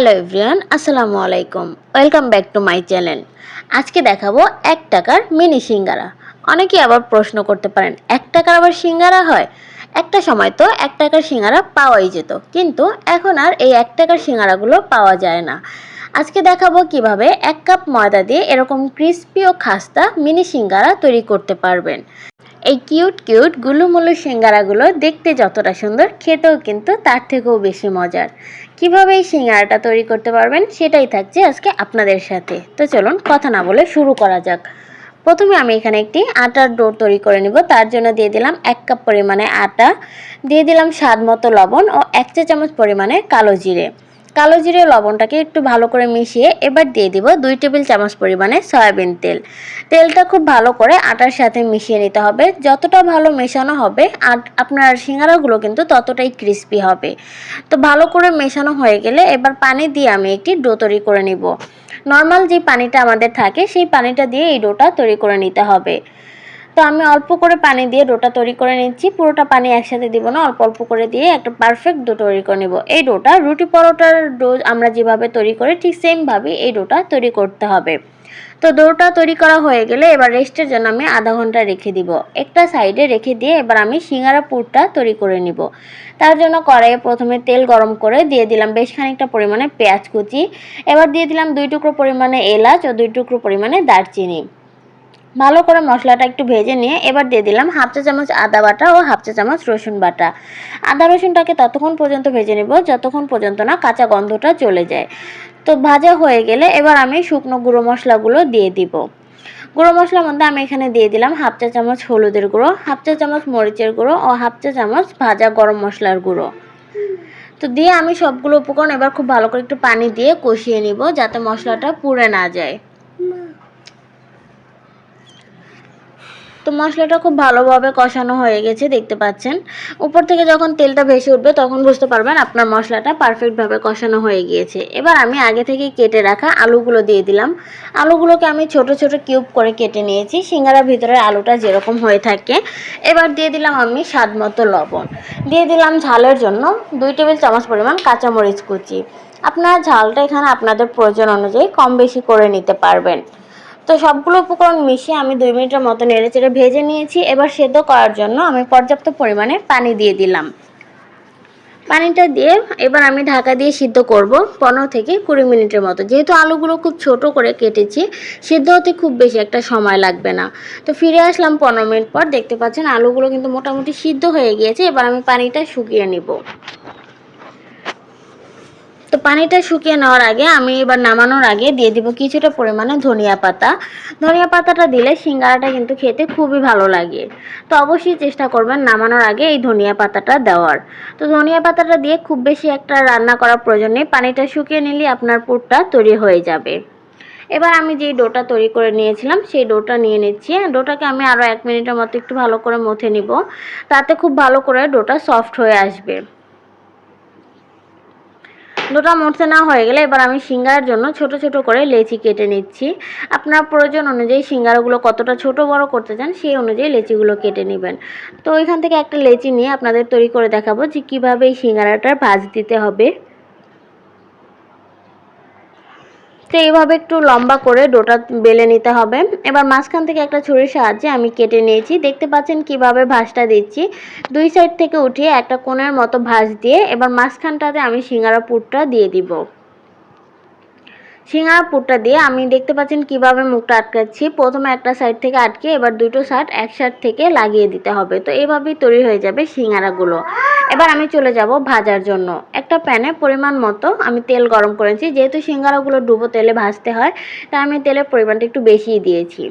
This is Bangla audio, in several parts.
হ্যালো এভরিওয়ান, আসসালামু আলাইকুম। Welcome back to my channel. আজকে দেখাবো এক টাকার মিনি সিঙ্গারা। অনেকে আবার প্রশ্ন করতে পারেন, এক টাকার আবার সিঙ্গারা হয়? একটা সময় তো এক টাকার সিঙ্গারা পাওয়াই যেত, কিন্তু এখন আর এই এক টাকার সিঙ্গারাগুলো পাওয়া যায় না। আজকে দেখাবো কীভাবে এক কাপ ময়দা দিয়ে এরকম ক্রিস্পি ও খাস্তা মিনি সিঙ্গারা তৈরি করতে পারবেন। এই কিউট কিউট গুলুমুলু সিঙ্গারাগুলো দেখতে যতটা সুন্দর, খেতেও কিন্তু তার থেকেও বেশি মজার। কীভাবে এই সিঙ্গারাটা তৈরি করতে পারবেন সেটাই থাকছে আজকে আপনাদের সাথে। তো চলুন কথা না বলে শুরু করা যাক। প্রথমে আমি এখানে একটি আটার ডো তৈরি করে নিব। তার জন্য দিয়ে দিলাম এক কাপ পরিমাণে আটা, দিয়ে দিলাম স্বাদ মতো লবণ ও এক চা চামচ পরিমাণে কালো জিরে। কালো জিরে লবণটাকে একটু ভালো করে মিশিয়ে এবার দিয়ে দিব দুই টেবিল চামচ পরিমাণে সয়াবিন তেল। তেলটা খুব ভালো করে আটার সাথে মিশিয়ে নিতে হবে। যতটা ভালো মেশানো হবে আট আপনার সিঙ্গারাগুলো কিন্তু ততটাই ক্রিস্পি হবে। তো ভালো করে মেশানো হয়ে গেলে এবার পানি দিয়ে আমি একটি ডো তৈরি করে নিব। নর্মাল যে পানিটা আমাদের থাকে, সেই পানিটা দিয়ে এই ডোটা তৈরি করে নিতে হবে। তো আমি অল্প করে পানি দিয়ে ডোটা তৈরি করে নিচ্ছি। পুরোটা পানি একসাথে দিব না, অল্প অল্প করে দিয়ে একটা পারফেক্ট ডো তৈরি করে নেব। এই ডোটা রুটি পরোটার ডো আমরা যেভাবে তৈরি করি, ঠিক সেমভাবেই এই ডোটা তৈরি করতে হবে। তো ডোটা তৈরি করা হয়ে গেলে এবার রেস্টের জন্য আমি আধা ঘণ্টা রেখে দিব। একটা সাইডে রেখে দিয়ে এবার আমি সিঙ্গারা পুরটা তৈরি করে নিব। তার জন্য কড়াইয়ে প্রথমে তেল গরম করে দিয়ে দিলাম বেশ খানিকটা পরিমাণে পেঁয়াজ কুচি। এবার দিয়ে দিলাম দুই টুকরো পরিমাণে এলাচ ও দুই টুকরো পরিমাণে দারচিনি। ভালো করে মশলাটা একটু ভেজে নিয়ে এবার দিয়ে দিলাম হাফ চা চামচ আদা বাটা ও হাফ চা চামচ রসুন বাটা। আদা রসুনটাকে ততক্ষণ পর্যন্ত ভেজে নেব, যতক্ষণ পর্যন্ত না কাঁচা গন্ধটা চলে যায়। তো ভাজা হয়ে গেলে এবার আমি শুকনো গুঁড়ো মশলাগুলো দিয়ে দিব। গুঁড়ো মশলার মধ্যে আমি এখানে দিয়ে দিলাম হাফ চা চামচ হলুদের গুঁড়ো, হাফ চা চামচ মরিচের গুঁড়ো ও হাফ চা চামচ ভাজা গরম মশলার গুঁড়ো। তো দিয়ে আমি সবগুলো উপকরণ এবার খুব ভালো করে একটু পানি দিয়ে কষিয়ে নিব যাতে মশলাটা পুড়ে না যায়। তো মশলাটা খুব ভালোভাবে কষানো হয়ে গেছে, দেখতে পাচ্ছেন। উপর থেকে যখন তেলটা ভেসে উঠবে, তখন বুঝতে পারবেন আপনার মশলাটা পারফেক্টভাবে কষানো হয়ে গিয়েছে। এবার আমি আগে থেকে কেটে রাখা আলুগুলো দিয়ে দিলাম। আলুগুলোকে আমি ছোট ছোট কিউব করে কেটে নিয়েছি। সিঙ্গারার ভিতরে আলুটা যেরকম হয়ে থাকে। এবার দিয়ে দিলাম আমি স্বাদ মতো লবণ। দিয়ে দিলাম ঝালের জন্য দুই টেবিল চামচ পরিমাণ কাঁচামরিচ কুচি। আপনারা ঝালটা এখানে আপনাদের প্রয়োজন অনুযায়ী কম বেশি করে নিতে পারবেন। তো সবগুলো উপকরণ মিশিয়ে আমি দুই মিনিটের মতো নেড়ে চেড়ে ভেজে নিয়েছি। এবার সেদ্ধ করার জন্য আমি পর্যাপ্ত পরিমাণে পানি দিয়ে দিলাম। পানিটা দিয়ে এবার আমি ঢাকা দিয়ে সিদ্ধ করব পনেরো থেকে কুড়ি মিনিটের মতো। যেহেতু আলুগুলো খুব ছোট করে কেটেছি, সিদ্ধ হতে খুব বেশি একটা সময় লাগবে না। তো ফিরে আসলাম পনেরো মিনিট পর। দেখতে পাচ্ছেন আলুগুলো কিন্তু মোটামুটি সিদ্ধ হয়ে গিয়েছে। এবার আমি পানিটা শুকিয়ে নিব। তো পানিটা শুকিয়ে নেওয়ার আগে আমি এবার নামানোর আগে দিয়ে দিব কিছুটা পরিমাণে ধনিয়া পাতা। ধনিয়া পাতাটা দিলে সিঙ্গারাটা কিন্তু খেতে খুবই ভালো লাগে। তো অবশ্যই চেষ্টা করবেন নামানোর আগে এই ধনিয়া পাতাটা দেওয়ার। তো ধনিয়া পাতাটা দিয়ে খুব বেশি একটা রান্না করার প্রয়োজন নেই, পানিটা শুকিয়ে নিলে আপনার পুরটা তৈরি হয়ে যাবে। এবার আমি যে ডোটা তৈরি করে নিয়েছিলাম, সেই ডোটা নিয়ে নিচ্ছি। ডোটাকে আমি আরও এক মিনিটের মতো একটু ভালো করে মথে নিব, তাতে খুব ভালো করে ডোটা সফট হয়ে আসবে। ডোটা মরতে না হয়ে গেলে এবার আমি সিঙ্গারার জন্য ছোট ছোট করে লেচি কেটে নিচ্ছি। আপনার প্রয়োজন অনুযায়ী সিঙ্গারাগুলো কতটা ছোট বড় করতে চান সেই অনুযায়ী লেচিগুলো কেটে নেবেন। তো এখান থেকে একটা লেচি নিয়ে আপনাদের তৈরি করে দেখাবো যে কীভাবে এই সিঙ্গারাটার ভাজ দিতে হবে। তো এইভাবে একটু লম্বা করে ডোটা বেলে নিতে হবে। এবার মাঝখান থেকে একটা ছুরির সাহায্যে আমি কেটে নিয়েছি। দেখতে পাচ্ছেন কীভাবে ভাঁজটা দিচ্ছি। দুই সাইড থেকে উঠিয়ে একটা কোণের মতো ভাঁজ দিয়ে এবার মাঝখানটাতে আমি সিঙ্গারা পুরটা দিয়ে দিব। সিঙ্গারা পুরটা দিয়ে আমি দেখতে পাচ্ছেন কীভাবে মুখটা আটকাচ্ছি। প্রথমে একটা সাইড থেকে আটকে এবার দুটো সাইড এক সাইড থেকে লাগিয়ে দিতে হবে। তো এভাবেই তৈরি হয়ে যাবে সিঙ্গারাগুলো। এবার আমি চলে যাব ভাজার জন্য। একটা প্যানে পরিমাণ মতো আমি তেল গরম করেছি। যেহেতু সিঙ্গারাগুলো ডুবো তেলে ভাজতে হয়, তাই আমি তেলের পরিমাণটা একটু বেশিই দিয়েছি।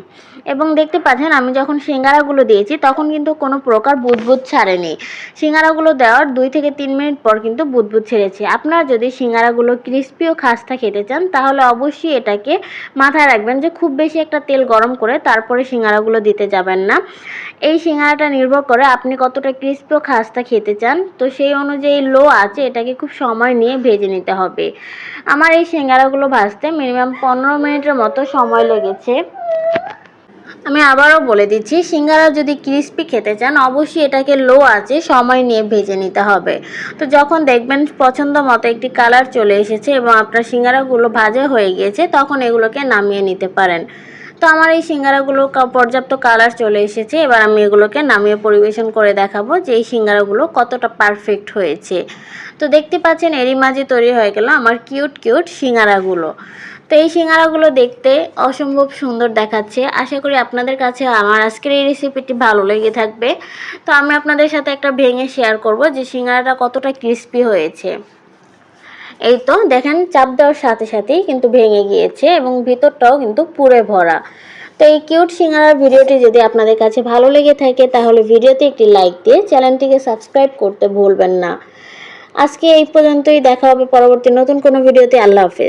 এবং দেখতে পাচ্ছেন, আমি যখন সিঙ্গারাগুলো দিয়েছি, তখন কিন্তু কোনো প্রকার বুদবুদ ছাড়েনি। সিঙ্গারাগুলো দেওয়ার দুই থেকে তিন মিনিট পর কিন্তু বুদবুদ ছেড়েছে। আপনারা যদি সিঙ্গারাগুলো ক্রিস্পি ও খাস্তা খেতে চান, তাহলে অবশ্যই এটাকে মাথায় রাখবেন যে খুব বেশি একটা তেল গরম করে তারপরে সিঙ্গারাগুলো দিতে যাবেন না। এই সিঙ্গারাটা নির্ভর করে আপনি কতটা ক্রিস্পি ও খাস্তা খেতে চান। তো সেই অনুযায়ী লো আছে, এটাকে খুব সময় নিয়ে ভেজে নিতে হবে। আমার এই সিঙ্গারাগুলো ভাজতে মিনিমাম পনেরো মিনিটের মতো সময় লেগেছে। আমি আবারও বলে দিচ্ছি, সিঙ্গারা যদি ক্রিস্পি খেতে চান, অবশ্যই এটাকে লো আছে, সময় নিয়ে ভেজে নিতে হবে। তো যখন দেখবেন পছন্দ মতো একটি কালার চলে এসেছে এবং আপনার সিঙ্গারাগুলো ভাজা হয়ে গিয়েছে, তখন এগুলোকে নামিয়ে নিতে পারেন। তো আমার এই সিঙ্গারাগুলো পর্যাপ্ত কালার চলে এসেছে। এবার আমি এগুলোকে নামিয়ে পরিবেশন করে দেখাবো যে এই সিঙ্গারাগুলো কতটা পারফেক্ট হয়েছে। তো দেখতে পাচ্ছেন, এরই মাঝে তৈরি হয়ে গেল আমার কিউট কিউট সিঙ্গারাগুলো। তো এই সিঙ্গারাগুলো দেখতে অসম্ভব সুন্দর দেখাচ্ছে। আশা করি আপনাদের কাছে আমার আজকের এই রেসিপিটি ভালো লেগে থাকবে। তো আমি আপনাদের সাথে একটা ভেঙে শেয়ার করব যে সিঙ্গারাটা কতটা ক্রিস্পি হয়েছে। এই তো, দেখেন চাপ দেওয়ার সাথে সাথেই কিন্তু ভেঙে গিয়েছে এবং ভিতরটাও কিন্তু পুরে ভরা। তো এই কিউট সিঙ্গারার ভিডিওটি যদি আপনাদের কাছে ভালো লেগে থাকে, তাহলে ভিডিওতে একটি লাইক দিয়ে চ্যানেলটিকে সাবস্ক্রাইব করতে ভুলবেন না। আজকে এই পর্যন্তই, দেখা হবে পরবর্তী নতুন কোনো ভিডিওতে। আল্লাহ হাফেজ।